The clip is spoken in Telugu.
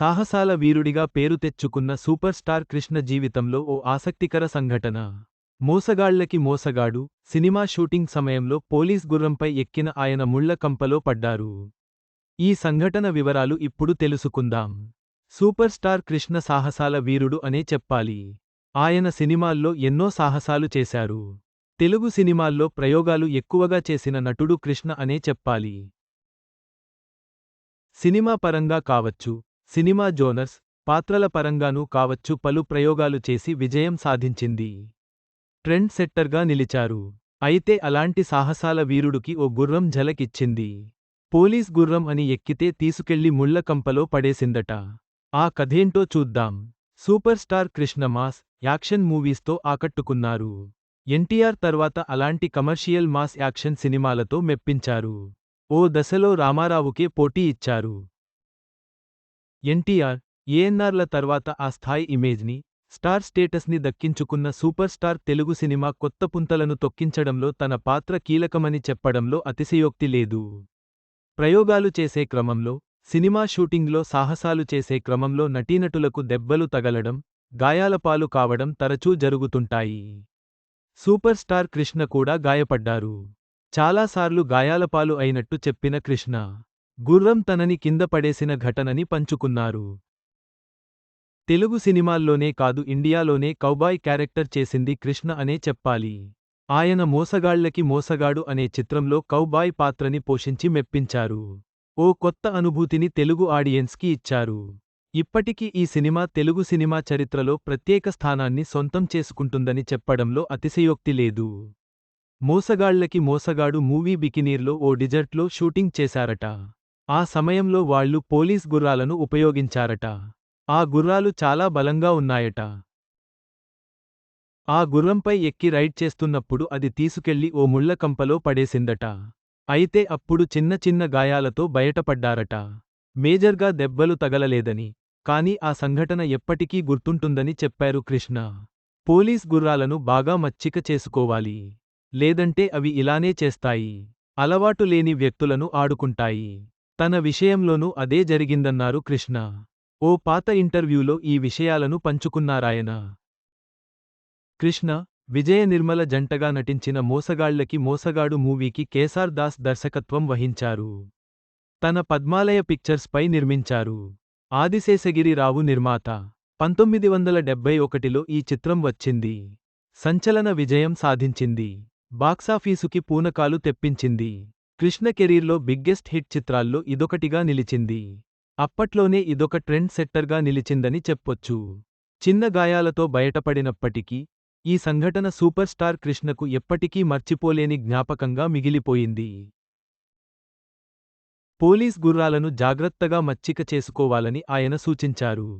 సాహసాల వీరుడిగా పేరు తెచ్చుకున్న సూపర్ స్టార్ కృష్ణ జీవితంలో ఓ ఆసక్తికర సంఘటన. మోసగాళ్ళకి మోసగాడు సినిమా షూటింగ్ సమయంలో పోలీస్ గుర్రంపై ఎక్కిన ఆయన ముళ్ళ కంపలో పడ్డారు. ఈ సంఘటన వివరాలు ఇప్పుడు తెలుసుకుందాం. సూపర్ స్టార్ కృష్ణ సాహసాల వీరుడు అనే చెప్పాలి. ఆయన సినిమాల్లో ఎన్నో సాహసాలు చేశారు. తెలుగు సినిమాల్లో ప్రయోగాలు ఎక్కువగా చేసిన నటుడు కృష్ణ అనే చెప్పాలి. సినిమా పరంగా కావచ్చు సినిమా జోనర్స్ పాత్రల పరంగానూ కావచ్చు పలు ప్రయోగాలు చేసి విజయం సాధించింది. ట్రెండ్ సెట్టర్గా నిలిచారు. అయితే అలాంటి సాహసాల వీరుడికి ఓ గుర్రం ఝలకిచ్చింది పోలీస్ గుర్రం అని ఎక్కితే తీసుకెళ్ళి ముళ్ళకంపలో పడేసిందట. ఆ కథేంటో చూద్దాం. Super star Krishna mass action మూవీస్తో ఆకట్టుకున్నారు. ఎన్టీఆర్ తర్వాత అలాంటి కమర్షియల్ మాస్ యాక్షన్ సినిమాలతో మెప్పించారు. ఓ దశలో రామారావుకే పోటీ ఇచ్చారు. ఎన్టీఆర్ ఏఎన్ఆర్ల తర్వాత ఆ స్థాయి ఇమేజ్ని స్టార్ స్టేటస్ని దక్కించుకున్న సూపర్ స్టార్ తెలుగు సినిమా కొత్త పుంతలను తొక్కించడంలో తన పాత్ర కీలకమని చెప్పడంలో అతిశయోక్తి లేదు. ప్రయోగాలు చేసే క్రమంలో సినిమా షూటింగ్లో సాహసాలు చేసే క్రమంలో నటీనటులకు దెబ్బలు తగలడం గాయాలపాలు కావడం తరచూ జరుగుతుంటాయి. సూపర్ స్టార్ కృష్ణ కూడా గాయపడ్డారు. చాలాసార్లు గాయాలపాలు అయినట్టు చెప్పిన కృష్ణ. గుర్రం తనని కింద పడేసిన ఘటనని పంచుకున్నారు. తెలుగు సినిమాల్లోనే కాదు ఇండియాలోనే కౌబాయ్ క్యారెక్టర్ చేసింది కృష్ణ అనే చెప్పాలి. ఆయన మోసగాళ్ళకి మోసగాడు అనే చిత్రంలో కౌబాయ్ పాత్రని పోషించి మెప్పించారు. ఓ కొత్త అనుభూతిని తెలుగు ఆడియన్స్కి ఇచ్చారు. ఇప్పటికీ ఈ సినిమా తెలుగు సినిమా చరిత్రలో ప్రత్యేక స్థానాన్ని సొంతం చేసుకుంటుందని చెప్పడంలో అతిశయోక్తి లేదు. మోసగాళ్ళకి మోసగాడు మూవీ బికినీర్లో ఓ డిజర్ట్లో షూటింగ్ చేశారట. ఆ సమయంలో వాళ్ళు పోలీస్ గుర్రాలను ఉపయోగించారట. ఆ గుర్రాలు చాలా బలంగా ఉన్నాయట. ఆ గుర్రంపై ఎక్కి రైడ్ చేస్తున్నప్పుడు అది తీసుకెళ్ళి ఓ ముళ్ళకంపలో పడేసిందట. అయితే అప్పుడు చిన్న చిన్న గాయాలతో బయటపడ్డారట. మేజర్గా దెబ్బలు తగలలేదని కాని ఆ సంఘటన ఎప్పటికీ గుర్తుంటుందని చెప్పారు కృష్ణ. పోలీస్ గుర్రాలను బాగా మచ్చిక చేసుకోవాలి. లేదంటే అవి ఇలానే చేస్తాయి. అలవాటు లేని వ్యక్తులను ఆడుకుంటాయి. తన విషయంలోనూ అదే జరిగిందన్నారు కృష్ణ. ఓ పాత ఇంటర్వ్యూలో ఈ విషయాలను పంచుకున్నారాయన. కృష్ణ విజయ నిర్మల జంటగా నటించిన మోసగాళ్ళకి మోసగాడు మూవీకి కేసార్ దాస్ దర్శకత్వం వహించారు. తన పద్మాలయ పిక్చర్స్ పై నిర్మించారు. ఆదిశేషగిరిరావు నిర్మాత. పంతొమ్మిది వందల డెబ్బై ఒకటిలో ఈ చిత్రం వచ్చింది. సంచలన విజయం సాధించింది. బాక్సాఫీసుకి పూనకాలు తెప్పించింది. కృష్ణ కెరీర్లో బిగ్గెస్ట్ హిట్ చిత్రాల్లో ఇదొకటిగా నిలిచింది. అప్పట్లోనే ఇదొక ట్రెండ్ సెట్టర్గా నిలిచిందని చెప్పొచ్చు. చిన్న గాయాలతో బయటపడినప్పటికీ ఈ సంఘటన సూపర్ స్టార్ కృష్ణకు ఎప్పటికీ మర్చిపోలేని జ్ఞాపకంగా మిగిలిపోయింది. పోలీస్ గుర్రాలను జాగ్రత్తగా మచ్చిక చేసుకోవాలని ఆయన సూచించారు.